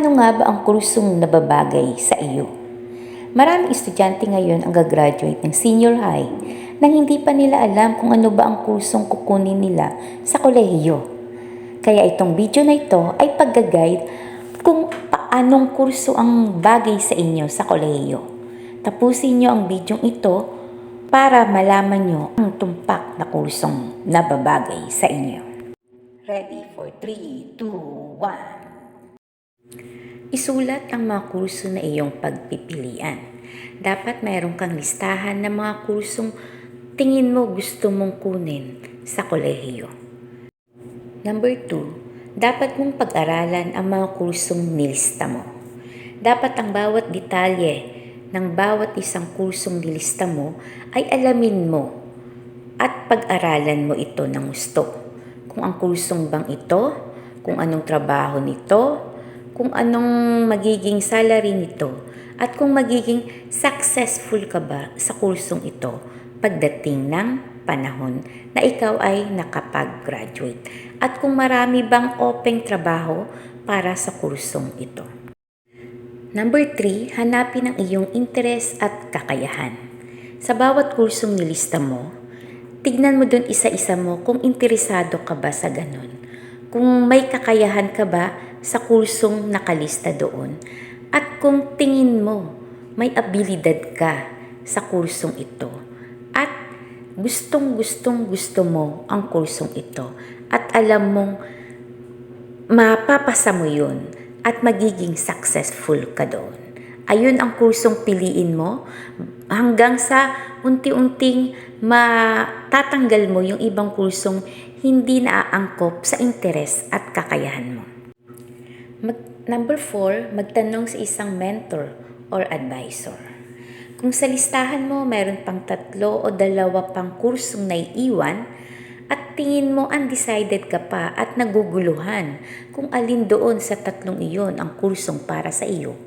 Ano nga ba ang kursong nababagay sa iyo? Maraming estudyante ngayon ang gagraduate ng senior high nang hindi pa nila alam kung ano ba ang kursong kukunin nila sa kolehiyo. Kaya itong video na ito ay pagga-guide kung paanong kurso ang bagay sa inyo sa kolehiyo. Tapusin nyo ang video ito para malaman nyo ang tumpak na kursong nababagay sa inyo. Ready for 3, 2, 1. Isulat ang mga kurso na iyong pagpipilian. Dapat mayroon kang listahan ng mga kursong tingin mo gusto mong kunin sa kolehiyo. Number 2, dapat mong pag-aralan ang mga kursong nilista mo. Dapat ang bawat detalye ng bawat isang kursong nilista mo ay alamin mo at pag-aralan mo ito ng gusto. Kung ang kursong bang ito, kung anong trabaho nito, kung anong magiging salary nito, at kung magiging successful ka ba sa kursong ito pagdating ng panahon na ikaw ay nakapag-graduate at kung marami bang open trabaho para sa kursong ito. Number 3, hanapin ang iyong interes at kakayahan. Sa bawat kursong nilista mo, tignan mo dun isa-isa mo kung interesado ka ba sa ganun. Kung may kakayahan ka ba sa kursong nakalista doon. At kung tingin mo may abilidad ka sa kursong ito. At gustong gustong gusto mo ang kursong ito. At alam mong mapapasa mo yun at magiging successful ka doon. Ayun ang kursong piliin mo hanggang sa unti-unting matatanggal mo yung ibang kursong hindi naaangkop sa interes at kakayahan mo. Mag, number 4, magtanong sa isang mentor or advisor. Kung sa listahan mo mayroon pang tatlo o dalawa pang kursong naiiwan, at tingin mo undecided ka pa at naguguluhan kung alin doon sa tatlong iyon ang kursong para sa iyo.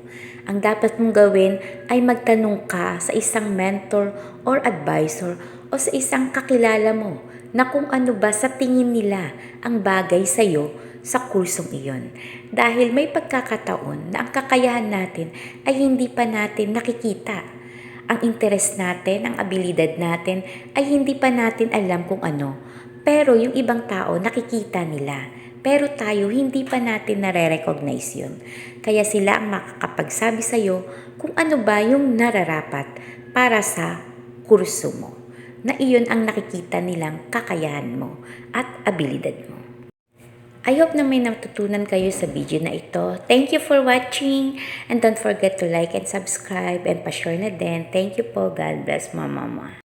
Ang dapat mong gawin ay magtanong ka sa isang mentor or advisor o sa isang kakilala mo na kung ano ba sa tingin nila ang bagay sa iyo sa kursong iyon. Dahil may pagkakataon na ang kakayahan natin ay hindi pa natin nakikita. Ang interes natin, ang abilidad natin ay hindi pa natin alam kung ano pero yung ibang tao nakikita nila. Pero tayo hindi pa natin nare-recognize yun. Kaya sila ang makakapagsabi sa'yo kung ano ba yung nararapat para sa kurso mo. Na iyon ang nakikita nilang kakayahan mo at abilidad mo. I hope na may natutunan kayo sa video na ito. Thank you for watching and don't forget to like and subscribe and pa-share na din. Thank you po. God bless mama.